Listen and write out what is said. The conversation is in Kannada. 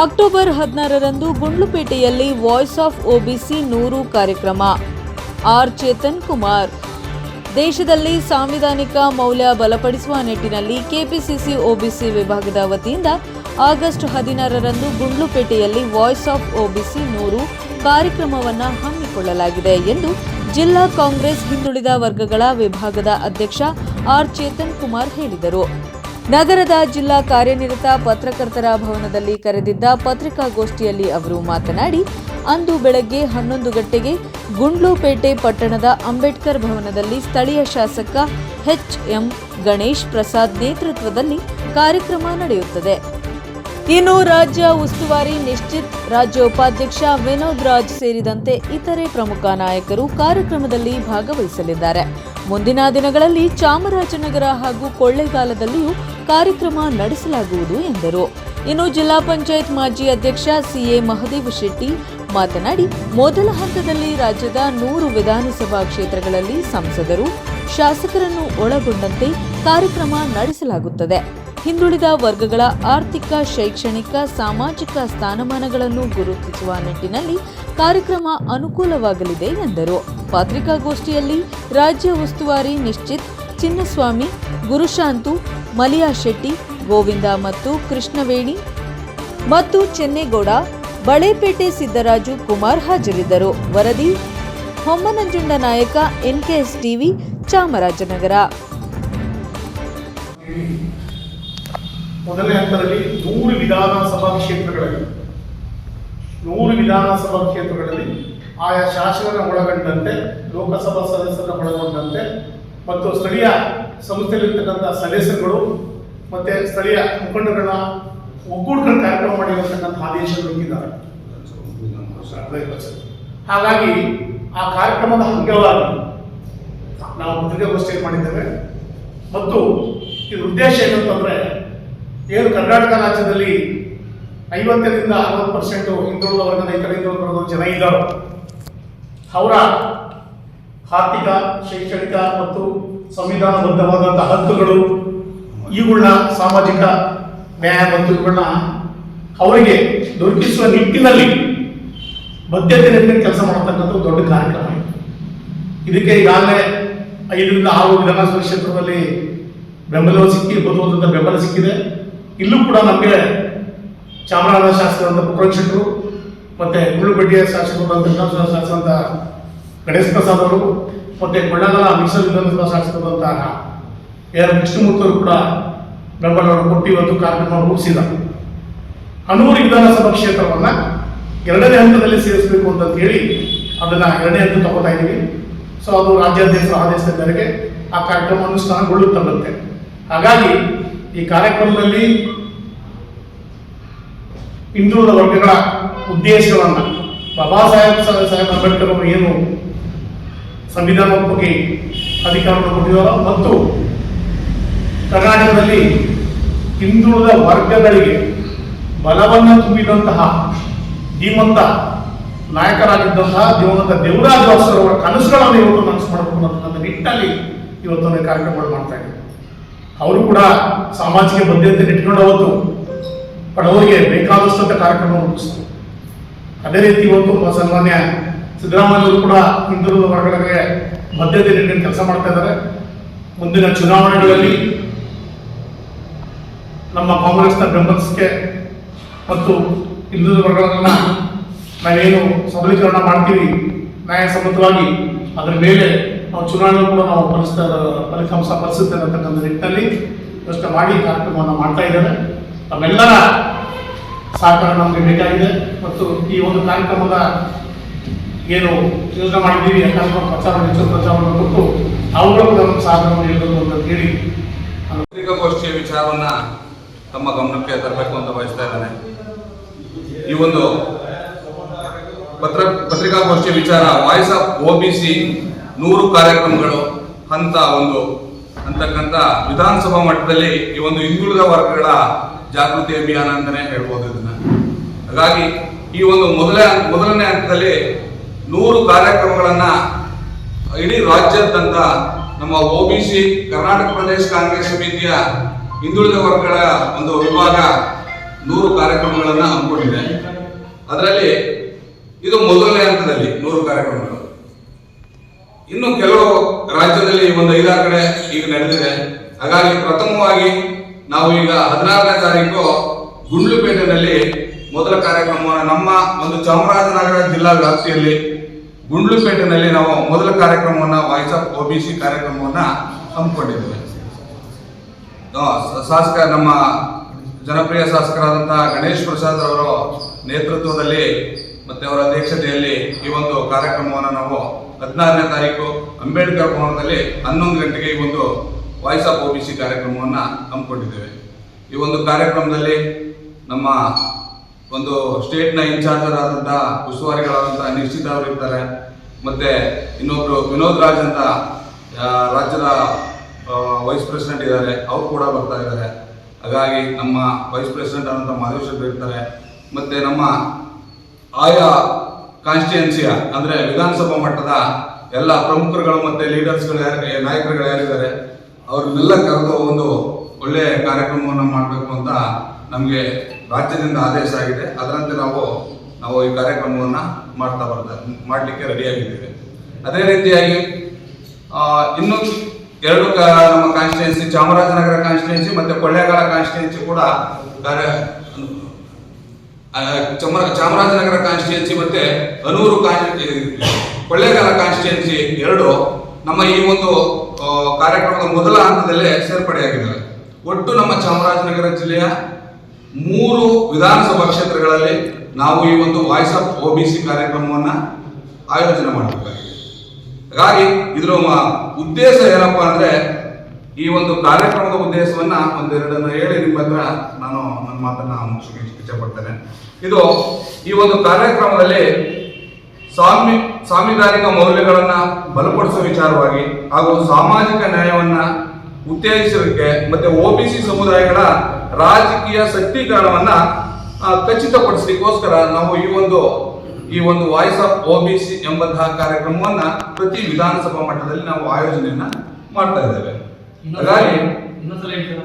ಅಕ್ಟೋಬರ್ ಹದಿನಾರರಂದು ಗುಂಡ್ಲುಪೇಟೆಯಲ್ಲಿ ವಾಯ್ಸ್ ಆಫ್ ಒಬಿಸಿ ನೂರು ಕಾರ್ಯಕ್ರಮ. ಆರ್ ಚೇತನ್ ಕುಮಾರ್. ದೇಶದಲ್ಲಿ ಸಾಂವಿಧಾನಿಕ ಮೌಲ್ಯ ಬಲಪಡಿಸುವ ನಿಟ್ಟಿನಲ್ಲಿ ಕೆಪಿಸಿಸಿ ಒಬಿಸಿ ವಿಭಾಗದ ವತಿಯಿಂದ ಆಗಸ್ಟ್ ಹದಿನಾರರಂದು ಗುಂಡ್ಲುಪೇಟೆಯಲ್ಲಿ ವಾಯ್ಸ್ ಆಫ್ ಒಬಿಸಿ ನೂರು ಕಾರ್ಯಕ್ರಮವನ್ನು ಹಮ್ಮಿಕೊಳ್ಳಲಾಗಿದೆ ಎಂದು ಜಿಲ್ಲಾ ಕಾಂಗ್ರೆಸ್ ಹಿಂದುಳಿದ ವರ್ಗಗಳ ವಿಭಾಗದ ಅಧ್ಯಕ್ಷ ಆರ್ ಚೇತನ್ ಕುಮಾರ್ ಹೇಳಿದರು. ನಗರದ ಜಿಲ್ಲಾ ಕಾರ್ಯನಿರತ ಪತ್ರಕರ್ತರ ಭವನದಲ್ಲಿ ಕರೆದಿದ್ದ ಪತ್ರಿಕಾಗೋಷ್ಠಿಯಲ್ಲಿ ಅವರು ಮಾತನಾಡಿ, ಅಂದು ಬೆಳಗ್ಗೆ ಹನ್ನೊಂದು ಗಂಟೆಗೆ ಗುಂಡ್ಲುಪೇಟೆ ಪಟ್ಟಣದ ಅಂಬೇಡ್ಕರ್ ಭವನದಲ್ಲಿ ಸ್ಥಳೀಯ ಶಾಸಕ ಎಚ್ ಎಂ ಗಣೇಶ್ ಪ್ರಸಾದ್ ನೇತೃತ್ವದಲ್ಲಿ ಕಾರ್ಯಕ್ರಮ ನಡೆಯುತ್ತದೆ. ಇನ್ನು ರಾಜ್ಯ ಉಸ್ತುವಾರಿ ನಿಶ್ಚಿತ್ ರಾಜ್ಯ ಉಪಾಧ್ಯಕ್ಷ ವಿನೋದ್ ರಾಜ್ ಸೇರಿದಂತೆ ಇತರೆ ಪ್ರಮುಖ ನಾಯಕರು ಕಾರ್ಯಕ್ರಮದಲ್ಲಿ ಭಾಗವಹಿಸಲಿದ್ದಾರೆ. ಮುಂದಿನ ದಿನಗಳಲ್ಲಿ ಚಾಮರಾಜನಗರ ಹಾಗೂ ಕೊಳ್ಳೇಗಾಲದಲ್ಲಿಯೂ ಕಾರ್ಯಕ್ರಮ ನಡೆಸಲಾಗುವುದು ಎಂದರು. ಇನ್ನು ಜಿಲ್ಲಾ ಪಂಚಾಯತ್ ಮಾಜಿ ಅಧ್ಯಕ್ಷ ಸಿಎ ಮಹದೇವ ಶೆಟ್ಟಿ ಮಾತನಾಡಿ, ಮೊದಲ ಹಂತದಲ್ಲಿ ರಾಜ್ಯದ ನೂರು ವಿಧಾನಸಭಾ ಕ್ಷೇತ್ರಗಳಲ್ಲಿ ಸಂಸದರು, ಶಾಸಕರನ್ನು ಒಳಗೊಂಡಂತೆ ಕಾರ್ಯಕ್ರಮ ನಡೆಸಲಾಗುತ್ತದೆ. ಹಿಂದುಳಿದ ವರ್ಗಗಳ ಆರ್ಥಿಕ, ಶೈಕ್ಷಣಿಕ, ಸಾಮಾಜಿಕ ಸ್ಥಾನಮಾನಗಳನ್ನು ಗುರುತಿಸುವ ನಿಟ್ಟಿನಲ್ಲಿ ಕಾರ್ಯಕ್ರಮ ಅನುಕೂಲವಾಗಲಿದೆ ಎಂದರು. ಪತ್ರಿಕಾಗೋಷ್ಠಿಯಲ್ಲಿ ರಾಜ್ಯ ಉಸ್ತುವಾರಿ ನಿಶ್ಚಿತ್, ಚಿನ್ನಸ್ವಾಮಿ, ಗುರುಶಾಂತು, ಮಲಿಯಾ ಶೆಟ್ಟಿ, ಗೋವಿಂದ ಮತ್ತು ಕೃಷ್ಣವೇಣಿ ಮತ್ತು ಚೆನ್ನೇಗೌಡ, ಬಳೆಪೇಟೆ ಸಿದ್ದರಾಜು ಕುಮಾರ್ ಹಾಜರಿದ್ದರು. ವರದಿ, ಹೊಮ್ಮನಂಜುಂಡ ನಾಯಕ ಎನ್ಕೆಎಸ್ ಟಿವಿ ಚಾಮರಾಜನಗರ. ಮೊದಲನೇ ಹಂತದಲ್ಲಿ ನೂರು ವಿಧಾನಸಭಾ ಕ್ಷೇತ್ರಗಳಲ್ಲಿ, ನೂರು ವಿಧಾನಸಭಾ ಕ್ಷೇತ್ರಗಳಲ್ಲಿ ಆಯಾ ಶಾಸಕರ ಒಳಗೊಂಡಂತೆ, ಲೋಕಸಭಾ ಸದಸ್ಯರ ಒಳಗೊಂಡಂತೆ, ಮತ್ತು ಸ್ಥಳೀಯ ಸಂಸ್ಥೆಯಲ್ಲಿರ್ತಕ್ಕಂಥ ಸದಸ್ಯರುಗಳು, ಮತ್ತೆ ಸ್ಥಳೀಯ ಮುಖಂಡಗಳನ್ನ ಒಕ್ಕೂಟಗಳ ಕಾರ್ಯಕ್ರಮ ಮಾಡಿರತಕ್ಕಂಥ ಆದೇಶಗಳು ಹಾಗಾಗಿ ಆ ಕಾರ್ಯಕ್ರಮದ ಅಂಗವಾಗಿ ನಾವು ಪತ್ರಿಕಾಗೋಷ್ಠಿ ಮಾಡಿದ್ದೇವೆ? ಮತ್ತು ಇದ್ರ ಉದ್ದೇಶ ಏನಂತಂದ್ರೆ ಏನು ಕರ್ನಾಟಕ ರಾಜ್ಯದಲ್ಲಿ ಐವತ್ತರಿಂದ ಅರವತ್ತು ಪರ್ಸೆಂಟ್ ಹಿಂದುಳಿದ ವರ್ಗದ ಇತರ ಹಿಂದುಳಿದ ಜನ ಇದ್ದಾರೆ ಅವರ ಆರ್ಥಿಕ, ಶೈಕ್ಷಣಿಕ ಮತ್ತು ಸಂವಿಧಾನಬದ್ಧವಾದಂತಹ ಹಕ್ಕುಗಳು ಇವುಗಳನ್ನ ಸಾಮಾಜಿಕ ನ್ಯಾಯ ಮತ್ತು ಇವುಗಳನ್ನ ಅವರಿಗೆ ದೊರಕಿಸುವ ನಿಟ್ಟಿನಲ್ಲಿ ಬದ್ಧತೆ ನಿಟ್ಟಿನಲ್ಲಿ ಕೆಲಸ ಮಾಡತಕ್ಕಂಥ ದೊಡ್ಡ ಕಾರ್ಯಕ್ರಮ ಇದು. ಇದಕ್ಕೆ ಈಗಾಗಲೇ ಐದರಿಂದ ಆರು ವಿಧಾನಸಭಾ ಕ್ಷೇತ್ರದಲ್ಲಿ ಬೆಂಬಲವೂ ಸಿಕ್ಕಿ ಬದುಕುವಂತ ಬೆಂಬಲ ಸಿಕ್ಕಿದೆ ಇಲ್ಲೂ ಕೂಡ ನಮಗೆ ಚಾಮರಾಜ ಶಾಸಕರಂತ ಪುಟ್ಟರಂಗ ಮತ್ತು ಗುಳ್ಳುಬಡ್ಡಿಯ ಶಾಸಕರು ಶಾಸಕರಂತ ಗಣೇಶ್ ಪ್ರಸಾದ್ ಅವರು ಮತ್ತೆ ಕೊಳ್ಳಗಲ ಮೀಸಲು ವಿಧಾನಸಭಾ ಶಾಸಕರಾದಂತಹ ಎ ಎರ ಕೃಷ್ಣಮೂರ್ತಿ ಅವರು ಕೂಡ ಬೆಂಬಲವನ್ನು ಕೊಟ್ಟು ಇವತ್ತು ಕಾರ್ಯಕ್ರಮ ರೂಪಿಸಿದ ಹನೂರು ವಿಧಾನಸಭಾ ಕ್ಷೇತ್ರವನ್ನ ಎರಡನೇ ಹಂತದಲ್ಲಿ ಸೇರಿಸಬೇಕು ಅಂತ ಹೇಳಿ ಅದನ್ನ ಎರಡನೇ ಹಂತ ತಗೋತಾ ಇದ್ದೀವಿ. ಸೊ ಅದು ರಾಜ್ಯಾಧ್ಯಕ್ಷರ ಆದೇಶದ ಮೇರೆಗೆ ಆ ಕಾರ್ಯಕ್ರಮ ಅನುಷ್ಠಾನಗೊಳ್ಳುತ್ತಂತೆ. ಹಾಗಾಗಿ ಈ ಕಾರ್ಯಕ್ರಮದಲ್ಲಿ ಹಿಂದುಳಿದ ವರ್ಗಗಳ ಉದ್ದೇಶಗಳನ್ನ ಬಾಬಾ ಸಾಹೇಬ್ ಸಾಹೇಬ್ ಅಂಬೇಡ್ಕರ್ ಅವರು ಏನು ಸಂವಿಧಾನಾತ್ಮಕ ಅಧಿಕಾರವನ್ನು ಕೊಟ್ಟಿದ್ದಾರೋ ಮತ್ತು ಕರ್ನಾಟಕದಲ್ಲಿ ಹಿಂದುಳಿದ ವರ್ಗಗಳಿಗೆ ಬಲವನ್ನು ತುಂಬಿದಂತಹ ಧೀಮಂತ ನಾಯಕರಾಗಿದ್ದಂತಹ ದಿವಂಗತ ದೇವರಾಜ್ ಅವರ ಕನಸುಗಳನ್ನು ಇವತ್ತು ಮನಸ್ಸು ಮಾಡಬೇಕು ಅನ್ನೋ ನಿಟ್ಟಿನಲ್ಲಿ ಇವತ್ತು ಕಾರ್ಯಕ್ರಮಗಳು ಮಾಡ್ತಾ ಇದ್ದಾರೆ ಅವರು ಕೂಡ ಸಾಮಾಜಿಕ ಬದ್ಧತೆ ಇಟ್ಕೊಂಡು ಅವತ್ತು ಬಡವರಿಗೆ ಬೇಕಾದಷ್ಟಂತ ಕಾರ್ಯಕ್ರಮ ರೂಪಿಸಿತು ಅದೇ ರೀತಿ ಇವತ್ತು ಸನ್ಮಾನ್ಯ ಸಿದ್ದರಾಮಯ್ಯ ಕೂಡ ಹಿಂದುಳಿದ ವರ್ಗಗಳಿಗೆ ಬದ್ಧತೆ ಇಟ್ಕೊಂಡು ಕೆಲಸ ಮಾಡ್ತಾ ಇದ್ದಾರೆ. ಮುಂದಿನ ಚುನಾವಣೆಗಳಲ್ಲಿ ನಮ್ಮ ಕಾಂಗ್ರೆಸ್ನ ಬೆಂಬಲಿಸಿಕೆ ಮತ್ತು ಹಿಂದುಳಿದ ವರ್ಗಗಳನ್ನ ನಾವೇನು ಸಬಲೀಕರಣ ಮಾಡ್ತೀವಿ, ನ್ಯಾಯಸಮ್ಮತವಾಗಿ ಅದರ ಮೇಲೆ ನಾವು ಚುನಾವಣೆ ಕೂಡ ನಾವು ಪರಿಸ್ತಾ ಫಲಿತಾಂಶ ಪರಿಸುತ್ತೆ ಅಂತಕ್ಕಂಥ ನಿಟ್ಟಿನಲ್ಲಿ ಮಾಡಿ ಕಾರ್ಯಕ್ರಮವನ್ನು ಮಾಡ್ತಾ ಇದ್ದೇವೆ ತಮ್ಮೆಲ್ಲರ ಸಹಕಾರ ನಮಗೆ ಬೇಕಾಗಿದೆ ಮತ್ತು ಈ ಒಂದು ಕಾರ್ಯಕ್ರಮದ ಏನು ಯೋಜನೆ ಮಾಡಿದ್ದೀವಿ ಎಲ್ಲ ಪ್ರಚಾರ ಹೆಚ್ಚು ಪ್ರಚಾರವನ್ನು ಕೊಟ್ಟು ಅವುಗಳು ಕೂಡ ನಮ್ಮ ಸಹಕಾರವನ್ನು ನೀಡಬೇಕು ಅಂತ ಹೇಳಿ ಪತ್ರಿಕಾಗೋಷ್ಠಿಯ ವಿಚಾರವನ್ನ ತಮ್ಮ ಗಮನಕ್ಕೆ ತರಬೇಕು ಅಂತ ಬಯಸ್ತಾ ಇದ್ದಾನೆ. ಈ ಒಂದು ಪತ್ರ ಪತ್ರಿಕಾಗೋಷ್ಠಿಯ ವಿಚಾರ voice of O B C ನೂರು ಕಾರ್ಯಕ್ರಮಗಳು ಅಂತ ಒಂದು ಅಂತಕ್ಕಂಥ ವಿಧಾನಸಭಾ ಮಟ್ಟದಲ್ಲಿ ಈ ಒಂದು ಹಿಂದುಳಿದ ವರ್ಗಗಳ ಜಾಗೃತಿ ಅಭಿಯಾನ ಅಂತಲೇ ಹೇಳ್ಬೋದು ಇದನ್ನ. ಹಾಗಾಗಿ ಈ ಒಂದು ಮೊದಲ ಮೊದಲನೇ ಹಂತದಲ್ಲಿ ನೂರು ಕಾರ್ಯಕ್ರಮಗಳನ್ನ ಇಡೀ ರಾಜ್ಯಾದ್ಯಂತ ನಮ್ಮ ಒ ಕರ್ನಾಟಕ ಪ್ರದೇಶ ಕಾಂಗ್ರೆಸ್ ಸಮಿತಿಯ ಹಿಂದುಳಿದ ವರ್ಗಗಳ ಒಂದು ವಿಭಾಗ ನೂರು ಕಾರ್ಯಕ್ರಮಗಳನ್ನು ಹಮ್ಮಿಕೊಂಡಿದೆ. ಅದರಲ್ಲಿ ಇದು ಮೊದಲನೇ ಹಂತದಲ್ಲಿ ನೂರು ಕಾರ್ಯಕ್ರಮಗಳು. ಇನ್ನು ಕೆಲವು ರಾಜ್ಯದಲ್ಲಿ ಒಂದು ಐದಾರು ಕಡೆ ಈಗ ನಡೆದಿದೆ. ಹಾಗಾಗಿ ಪ್ರಥಮವಾಗಿ ನಾವು ಈಗ ಹದಿನಾರನೇ ತಾರೀಕು ಗುಂಡ್ಲುಪೇಟೆನಲ್ಲಿ ಮೊದಲ ಕಾರ್ಯಕ್ರಮವನ್ನು ನಮ್ಮ ಒಂದು ಚಾಮರಾಜನಗರ ಜಿಲ್ಲಾ ವ್ಯಾಪ್ತಿಯಲ್ಲಿ ಗುಂಡ್ಲುಪೇಟೆನಲ್ಲಿ ನಾವು ಮೊದಲ ಕಾರ್ಯಕ್ರಮವನ್ನು voice of O B C ಕಾರ್ಯಕ್ರಮವನ್ನು ಹಮ್ಮಿಕೊಂಡಿದ್ದೇವೆ. ಶಾಸಕ, ನಮ್ಮ ಜನಪ್ರಿಯ ಶಾಸಕರಾದಂತಹ ಗಣೇಶ್ ಪ್ರಸಾದ್ ಅವರ ನೇತೃತ್ವದಲ್ಲಿ ಮತ್ತೆ ಅವರ ಅಧ್ಯಕ್ಷತೆಯಲ್ಲಿ ಈ ಒಂದು ಕಾರ್ಯಕ್ರಮವನ್ನು ನಾವು ಹದಿನಾರನೇ ತಾರೀಕು ಅಂಬೇಡ್ಕರ್ ಭವನದಲ್ಲಿ ಹನ್ನೊಂದು ಗಂಟೆಗೆ ಈ ಒಂದು voice of O B C ಕಾರ್ಯಕ್ರಮವನ್ನು ಹಮ್ಮಿಕೊಂಡಿದ್ದೇವೆ. ಈ ಒಂದು ಕಾರ್ಯಕ್ರಮದಲ್ಲಿ ನಮ್ಮ ಒಂದು ಸ್ಟೇಟ್ನ ಇನ್ಚಾರ್ಜರ್ ಆದಂತಹ ಉಸ್ತುವಾರಿಗಳಾದಂತಹ ನಿಶ್ಚಿತ ಅವರು ಇರ್ತಾರೆ. ಮತ್ತೆ ಇನ್ನೊಬ್ರು ವಿನೋದ್ ರಾಜ್ ಅಂತ ರಾಜ್ಯದ ವೈಸ್ ಪ್ರೆಸಿಡೆಂಟ್ ಇದ್ದಾರೆ. ಅವರು ಕೂಡ ಬರ್ತಾ ಇದ್ದಾರೆ. ಹಾಗಾಗಿ ನಮ್ಮ ವೈಸ್ ಪ್ರೆಸಿಡೆಂಟ್ ಆದಂಥ ಮಾದೇಶ್ವರ ಇರ್ತಾರೆ. ಮತ್ತೆ ನಮ್ಮ ಆಯಾ ಕಾನ್ಸ್ಟಿಟ್ಯೂನ್ಸಿಯ ಅಂದ್ರೆ ವಿಧಾನಸಭಾ ಮಟ್ಟದ ಎಲ್ಲ ಪ್ರಮುಖರುಗಳು ಮತ್ತೆ ಲೀಡರ್ಸ್ಗಳು ಯಾರು ನಾಯಕರುಗಳು ಯಾರಿದ್ದಾರೆ, ಅವ್ರನ್ನೆಲ್ಲ ಕರೆದು ಒಂದು ಒಳ್ಳೆಯ ಕಾರ್ಯಕ್ರಮವನ್ನು ಮಾಡಬೇಕು ಅಂತ ನಮಗೆ ರಾಜ್ಯದಿಂದ ಆದೇಶ ಆಗಿದೆ. ಅದರಂತೆ ನಾವು ನಾವು ಈ ಕಾರ್ಯಕ್ರಮವನ್ನು ಮಾಡ್ತಾ ಬರ್ತಾ, ಮಾಡಲಿಕ್ಕೆ ರೆಡಿಯಾಗಿದ್ದೇವೆ ಅದೇ ರೀತಿಯಾಗಿ ಇನ್ನು ಎರಡು ನಮ್ಮ ಕಾನ್ಸ್ಟಿಟ್ಯೂನ್ಸಿ ಚಾಮರಾಜನಗರ ಕಾನ್ಸ್ಟಿಟ್ಯೂನ್ಸಿ ಮತ್ತು ಕೊಳ್ಳೇಗಾಲ ಕಾನ್ಸ್ಟಿಟ್ಯೂನ್ಸಿ ಕೂಡ ಕಾರ್ಯ ಚಮರ, ಚಾಮರಾಜನಗರ ಕಾನ್ಸ್ಟಿಟ್ಯೂನ್ಸಿ ಮತ್ತೆ ಅನೂರು ಕೊಳ್ಳೇಗಾಲ ಕಾನ್ಸ್ಟಿಟ್ಯೂನ್ಸಿ ಎರಡು ನಮ್ಮ ಈ ಒಂದು ಕಾರ್ಯಕ್ರಮದ ಮೊದಲ ಹಂತದಲ್ಲೇ ಸೇರ್ಪಡೆಯಾಗಿದ್ದಾವೆ. ಒಟ್ಟು ನಮ್ಮ ಚಾಮರಾಜನಗರ ಜಿಲ್ಲೆಯ ಮೂರು ವಿಧಾನಸಭಾ ಕ್ಷೇತ್ರಗಳಲ್ಲಿ ನಾವು ಈ ಒಂದು voice of O B C ಕಾರ್ಯಕ್ರಮವನ್ನು ಆಯೋಜನೆ ಮಾಡಬೇಕಾಗಿದೆ. ಹಾಗಾಗಿ ಇದರ ಉದ್ದೇಶ ಏನಪ್ಪಾ ಅಂದ್ರೆ ಈ ಒಂದು ಕಾರ್ಯಕ್ರಮದ ಉದ್ದೇಶವನ್ನ ಒಂದೆರಡನ್ನು ಹೇಳಿ ನಿಮ್ಮ ಹತ್ರ ನಾನು ನನ್ನ ಮಾತನ್ನ ಮುಚ್ಚಿ ಇಷ್ಟಪಡ್ತೇನೆ ಇದು ಈ ಒಂದು ಕಾರ್ಯಕ್ರಮದಲ್ಲಿ ಸಾಂವಿ ಸಾಂವಿಧಾನಿಕ ಮೌಲ್ಯಗಳನ್ನ ಬಲಪಡಿಸುವ ವಿಚಾರವಾಗಿ ಹಾಗೂ ಸಾಮಾಜಿಕ ನ್ಯಾಯವನ್ನ ಉತ್ತೇಜಿಸಲಿಕ್ಕೆ ಮತ್ತೆ ಒಬಿಸಿ ಸಮುದಾಯಗಳ ರಾಜಕೀಯ ಶಕ್ತೀಕರಣವನ್ನ ಖಚಿತಪಡಿಸಲಿಕ್ಕೋಸ್ಕರ ನಾವು ಈ ಒಂದು ಈ ಒಂದು ವಾಯ್ಸ್ ಆಫ್ ಒಬಿಸಿ ಎಂಬಂತಹ ಕಾರ್ಯಕ್ರಮವನ್ನ ಪ್ರತಿ ವಿಧಾನಸಭಾ ಮಟ್ಟದಲ್ಲಿ ನಾವು ಆಯೋಜನೆಯನ್ನ ಮಾಡ್ತಾ ಇದ್ದೇವೆ. राणी